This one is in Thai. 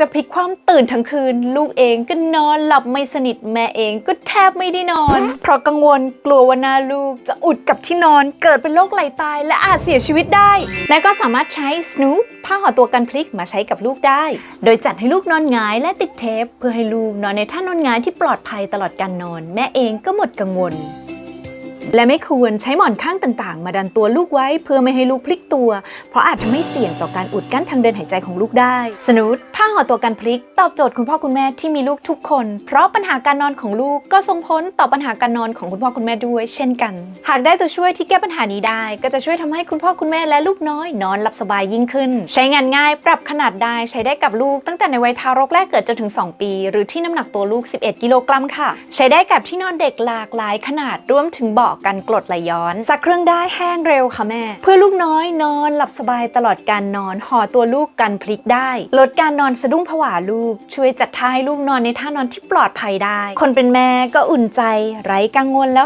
จะพลิกความตื่นทั้งคืน ลูกเองก็นอนหลับไม่สนิทแม่เองก็แทบไม่ได้นอน เพราะกังวลกลัวว่าหน้าลูกจะอุดกับที่นอน เกิดเป็นโรคไหลตายและอาจเสียชีวิตได้ แม่ก็สามารถใช้ Snoop ผ้าห่อตัวกันพลิกมาใช้กับลูกได้ โดยจัดให้ลูกนอนหงายและติดเทป เพื่อให้ลูกนอนในท่านอนหงายที่ปลอดภัยตลอดการนอน แม่เองก็หมดกังวล และไม่ควรใช้หมอนข้างต่างๆ มาดันตัวลูกไว้เพื่อไม่ให้ลูกพลิกตัว เพราะอาจทำให้เสี่ยงต่อการอุดกั้นทางเดินหายใจของลูกได้ สนูดผ้าห่อตัวกันพลิก ตอบโจทย์คุณพ่อคุณแม่ที่มีลูกทุกคน เพราะปัญหาการนอนของลูกก็ส่งผลต่อปัญหาการนอนของคุณพ่อคุณแม่ด้วย เช่นกัน หากได้ตัวช่วยที่แก้ปัญหานี้ได้ ก็จะช่วยทำให้คุณพ่อคุณแม่และลูกน้อยนอนหลับสบายยิ่งขึ้น ใช้งานง่ายปรับขนาดได้ใช้ได้กับลูกตั้งแต่ในวัยทารกแรกเกิดจนถึง 2 ปี หรือที่น้ำหนักตัวลูก 11 กิโลกรัมค่ะ ใช้ได้กับที่นอนเด็กหลากหลายขนาดรวมถึงเบาะกันกรดไหลย้อนซักเครื่องได้แห้งเร็วค่ะแม่ เพื่อลูกน้อยนอนหลับสบายตลอดการนอนห่อตัวลูกกันพลิกได้ ลดการนอนสะดุ้งผวาลูก ช่วยจัดท่าให้ลูกนอนในท่านอนที่ปลอดภัยได้ คนเป็นแม่ก็อุ่นใจไร้กังวลแล้ว